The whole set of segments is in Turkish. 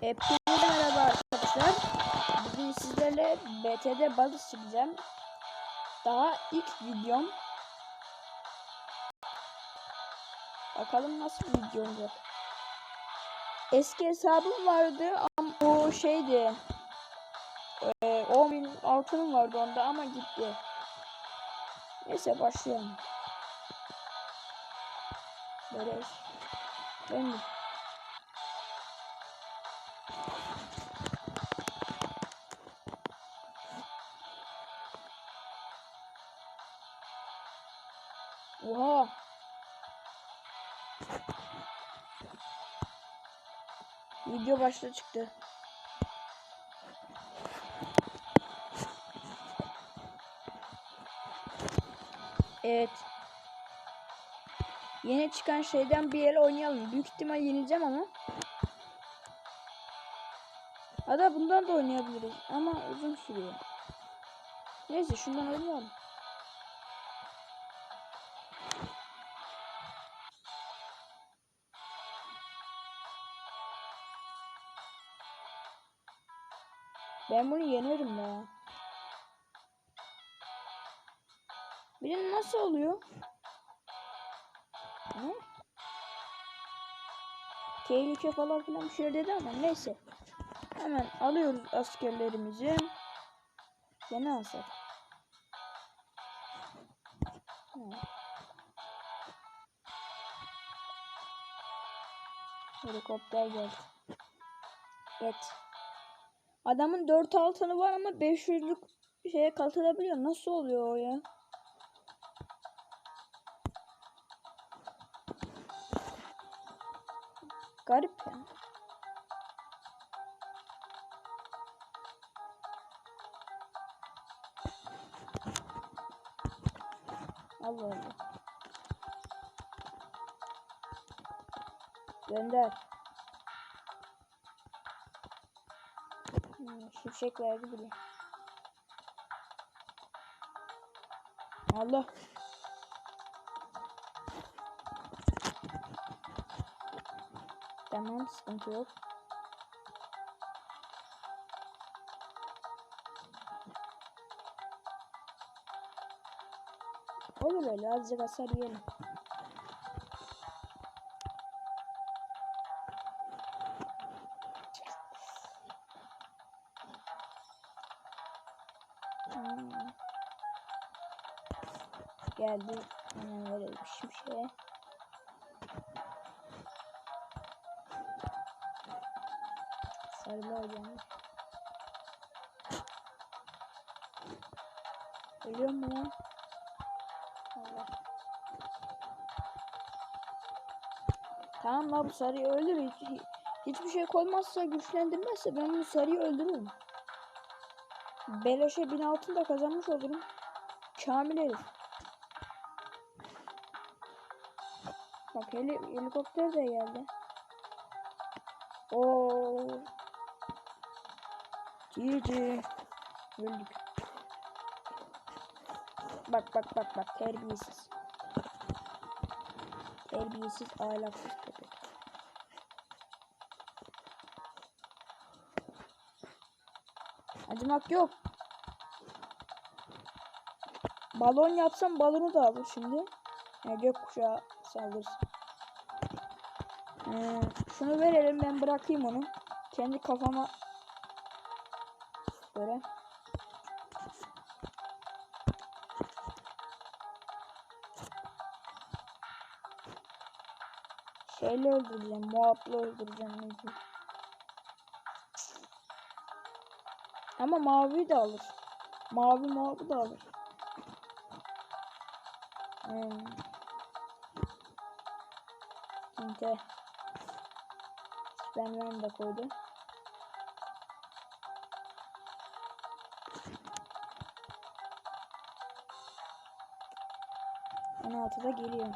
Hepinize merhaba arkadaşlar. Bugün sizlerle BTD balık çekeceğim. Daha ilk videom. Bakalım nasıl bir video olacak. Eski hesabım vardı ama o şeydi. Ee, 10 bin altınım vardı onda ama gitti. Neyse başlayalım. Böyle. Ben mi? Oha. Video başta çıktı. Evet. Yeni çıkan şeyden bir el oynayalım. Büyük ihtimal yenileceğim ama. Hatta bundan da oynayabiliriz. Ama uzun sürüyor. Neyse şundan oynayalım. Ben bunu yenerim ya. De nasıl oluyor? Ne? Tehlike falan filan bir şey dedi ama neyse. Hemen alıyoruz askerlerimizi. Yine alsak. Ha. Helikopter geldi. Evet. Adamın 4 altını var ama 500'lük şeye katılabiliyor. Nasıl oluyor o ya? Garip ya. Allah Allah. Gönder. Hmm, şimşek verdi bile. Allah. Tamam sıkıntı yok. Olur öyle azıcık hasar yiyelim. Hmm. Geldi. Hemen verelim şimşeğe. Sarılı hocam. Ölüyor mu lan? Allah. Tamam la bu sarıyı öldür. Hiç, hiçbir şey koymazsa güçlendirmezse ben bu sarıyı öldürürüm. Beleşe bin altın da kazanmış olurum. Kamil herif. Bak heli helikopter de geldi. Oo. GG. Öldük. Bak bak bak bak terbiyesiz. Terbiyesiz ahlaksız köpek. Acımak yok. Balon yapsam balonu da alır şimdi. Ya gökkuşağı saldırsın. Ee, şunu verelim ben bırakayım onu. Kendi kafama göre. Şeyle öldüreceğim. Muhatla öldüreceğim. Ama mavi de alır. Mavi mavi de alır. Hmm. Şimdi Superman de koydu. On altıda geliyor.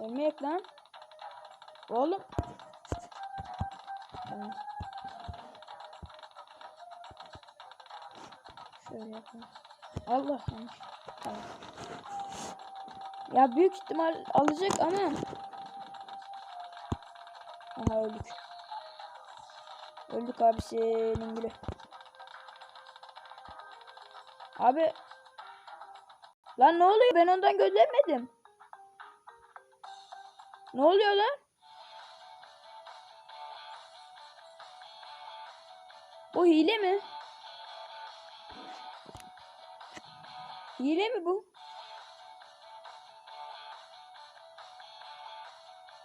Ölmeyek lan. Oğlum. Şöyle yapalım. Allah. Tamam. Ya büyük ihtimal alacak ama. Aha öldük. Öldük abi senin gülü. Abi. Lan ne oluyor? Ben ondan göndermedim. Ne oluyor lan? Bu hile mi? Hile mi bu?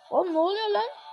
Oğlum ne oluyor lan?